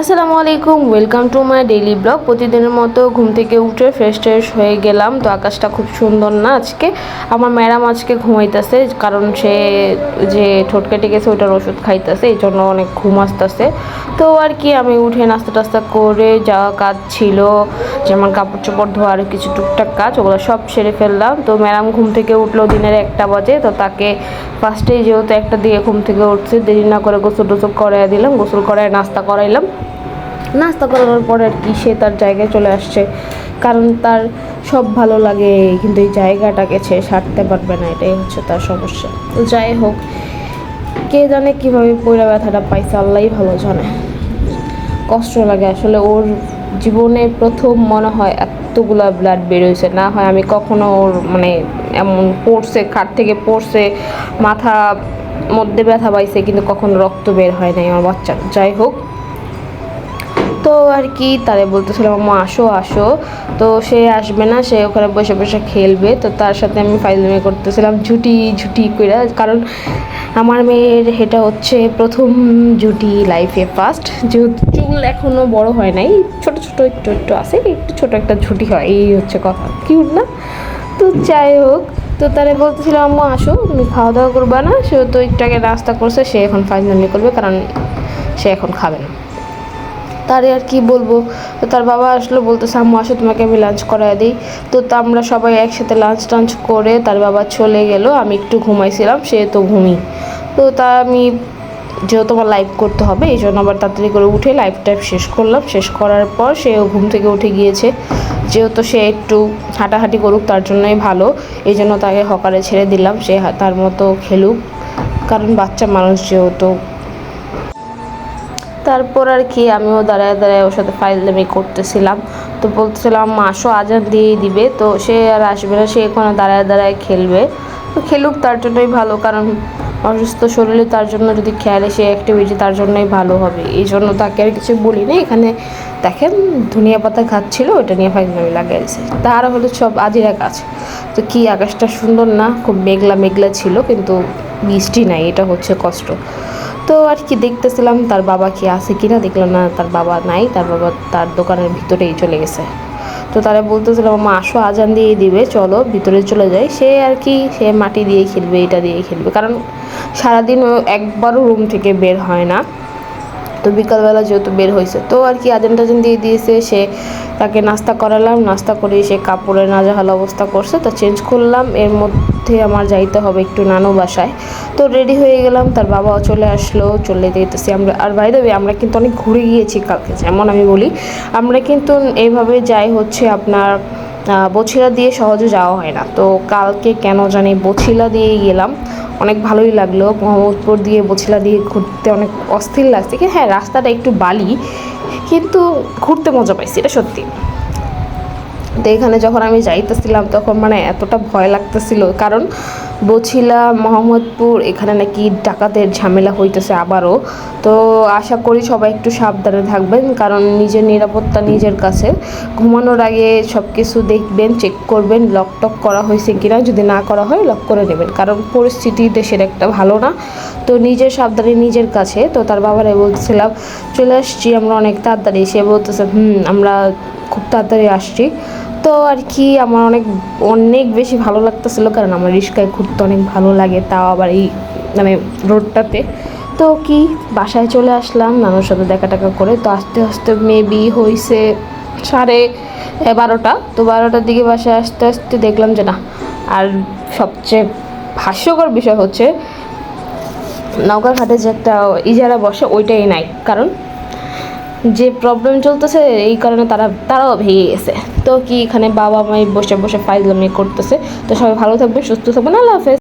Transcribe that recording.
আসসালামু আলাইকুম welcome to my daily blog প্রতিদিনের মতো ঘুম থেকে উঠে ফ্রেশ ট্রেশ হয়ে গেলাম। তো আকাশটা খুব সুন্দর না আজকে? আমার ম্যাডাম আজকে ঘুমাইতেছে, কারণ সে যে ঠোঁট কেটে গেছে ওটার ওষুধ খাইতেছে, এই জন্য অনেক ঘুম আসতেছে। তো আর কি, আমি উঠে নাস্তা টাস্তা করে যাওয়া কাজ ছিল যেমন কাপড় চোপড় ধোয়া আর কিছু টুকটাক কাজ, ওগুলো সব সেরে ফেললাম। তো ম্যাডাম ঘুম থেকে উঠল দিনের একটা বাজে, তো তাকে ফার্স্টেই যেহেতু একটা দিয়ে ঘুম থেকে উঠছে, দেরি না করে গোসল টোসল করাই দিলাম, গোসল করায় নাস্তা করাইলাম। নাস্তা করানোর পর আর কি, সে তার জায়গায় চলে আসছে। কারণ তার সব ভালো লাগে, কিন্তু এই জায়গাটাকে সে সারতে পারবে না, এটাই হচ্ছে তার সমস্যা। তো যাই হোক, কে জানে কীভাবে পয়লা ব্যথাটা পাইছে, আল্লাহই ভালো জানে। কষ্ট লাগে আসলে, ওর জীবনে প্রথম মনে হয় এতগুলো ব্লাড বেরোয়েছে না হয় আমি কখনো ওর মানে এমন পড়ছে, খাট থেকে পড়ছে, মাথা মধ্যে ব্যথা পাইছে, কিন্তু কখনো রক্ত বের হয় নাই আমার বাচ্চার। যাই হোক তো আর কি, তারে বলতেছিলাম আম্মা আসো আসো। তো সে আসবে না, সে ওখানে বসে বসে খেলবে। তো তার সাথে আমি ফাইজলামি করতেছিলাম ঝুটি ঝুটি করে কারণ আমার মেয়ের এটা হচ্ছে প্রথম জুটি লাইফে ফার্স্ট যেহেতু চুল এখনও বড় হয় নাই, ছোট ছোট একটু একটু আছে, একটু ছোট একটা ঝুটি হয়, এই হচ্ছে কথা। কিউট না? তো যাই হোক, তো তারে বলতেছিলাম আম্মু আসো, তুমি খাওয়া দাওয়া করবে না? সে তো একটু আগে নাস্তা করছে, সে এখন ফাইজলামি করবে, কারণ সে এখন খাবে না। তারে আর কি বলব? তো তার বাবা আসলো, বলতেছে, আম্মু, আসো, তোমাকে আমি লাঞ্চ করায় দিই। তো আমরা সবাই একসাথে লাঞ্চ টাঞ্চ করে তার বাবা চলে গেল। আমি একটু ঘুমাইছিলাম, সে তো ঘুমি তো তা আমি, যেহেতু আমার লাইভ করতে হবে, এই জন্য আবার তাড়াতাড়ি করে উঠে লাইভ টাইভ শেষ করলাম। শেষ করার পর সেও ঘুম থেকে উঠে গিয়েছে। যেহেতু সে একটু হাঁটাহাঁটি করুক, তার জন্যই ভালো। এই জন্য তাকে হকারে ছেড়ে দিলাম। সে তার মতো খেলুক। কারণ বাচ্চা মানুষ যেহেতু। তারপর আর কি আমিও দাঁড়ায় দাঁড়ায় ওর সাথে ফাইজলামি করতেছিলাম। তো বলতেছিলাম মাসও আজান দিয়েই দিবে। তো সে আর আসবে না, সে এখানে দাঁড়ায় দাঁড়ায় খেলবে। তো খেলুক, তার জন্যই ভালো, কারণ অসুস্থ শরীরে তার জন্য যদি খেলে সে অ্যাক্টিভিটি তার জন্যই ভালো হবে। এই জন্য তাকে আর কিছু বলি না এখানে দেখেন, ধনিয়া পাতা খাচ্ছিল ওটা নিয়ে ফাইল ফাইজলামি লাগাইছে তার হলো সব আজিরা গাছ তো কি আকাশটা সুন্দর না, খুব মেঘলা মেঘলা ছিল, কিন্তু বৃষ্টি নাই, এটা হচ্ছে কষ্ট। তো আর কি দেখতেছিলাম, তার বাবা কি আছে কিনা দেখলাম না, তার বাবা নাই, তার বাবা তার দোকানের ভিতরেই চলে গেছে। তো তারা বলতেছিলাম মা, আসো আজান দিয়ে দিবে, চলো, ভিতরে চলে যাই। সে আর কি, সে মাটি দিয়ে খেলবে, এটা দিয়ে খেলবে। কারণ সারাদিন ও একবারও রুম থেকে বের হয় না। তো বিকালবেলা যেহেতু বের হয়েছে, তো আর কি আজান টাজান দিয়ে দিয়েছে, সে তাকে নাস্তা করালাম, নাস্তা করে সে কাপড়ের নাজাহাল অবস্থা করছে। তো চেঞ্জ করলাম, এর মধ্যে আমার যাইতে হবে একটু নানু বাসায়। তো রেডি হয়ে গেলাম, তার বাবাও চলে আসলো, চলে যেতেছি আমরা। আর বাইরে আমরা কিন্তু অনেক ঘুরে গিয়েছি কালকে, যেমন আমি বলি। আমরা কিন্তু এইভাবে যাই হচ্ছে আপনার বছিলা দিয়ে সহজে যাওয়া হয় না। তো কালকে কেন জানি বছিলা দিয়ে গেলাম। অনেক ভালোই লাগল। মোহাম্মদপুর দিয়ে বছিলা দিয়ে ঘুরতে অনেক অস্থির লাগছে। কিন্তু হ্যাঁ রাস্তাটা একটু বালি, কিন্তু ঘুরতে মজা পাইছি, এটা সত্যি। তো এখানে যখন আমি যাইতেছিলাম, তখন মানে এতটা ভয় লাগতেছিল। কারণ বছিলা, মোহাম্মদপুর, এখানে নাকি ডাকাতের ঝামেলা হইতেছে আবারও। তো আশা করি সবাই একটু সাবধানে থাকবেন, কারণ নিজের নিরাপত্তা নিজের কাছে। ঘুমানোর আগে সব কিছু দেখবেন চেক করবেন লক টক করা হয়েছে কিনা, যদি না করা হয় লক করে নেবেন। কারণ পরিস্থিতি দেশের একটা ভালো না। তো নিজের সাবধানে নিজের কাছে। তো তার বাবারে বলছিলাম, চলে আসছি, আমরা অনেক তাড়াতাড়ি। সে বলতেছে, হুম, আমরা খুব তাড়াতাড়ি আসছি। তো আর কি, আমার অনেক অনেক বেশি ভালো লাগতেছিল, কারণ আমার রিস্কায় ঘুরতে অনেক ভালো লাগে, তাও আবার এই মানে রোডটাতে তো কি, বাসায় চলে আসলাম, নানুর সাথে দেখা টাকা করে। তো আস্তে আস্তে মেবি হয়েছে সাড়ে বারোটা তো বারোটার দিকে বাসায় আসতে আসতে দেখলাম যে না, আর সবচেয়ে হাস্যকর বিষয় হচ্ছে নৌকার যে একটা ইজারা বসে, ওইটাই নাই। কারণ যে প্রবলেম চলতেছে, এই কারণে তারা, তারাও ভেঙে গেছে। তো কি এখানে বাবা মাই বসে বসে ফাইজলামি করতেছে। তো সবাই ভালো থাকবে সুস্থ থাকবেন। আল্লাহ হাফেজ।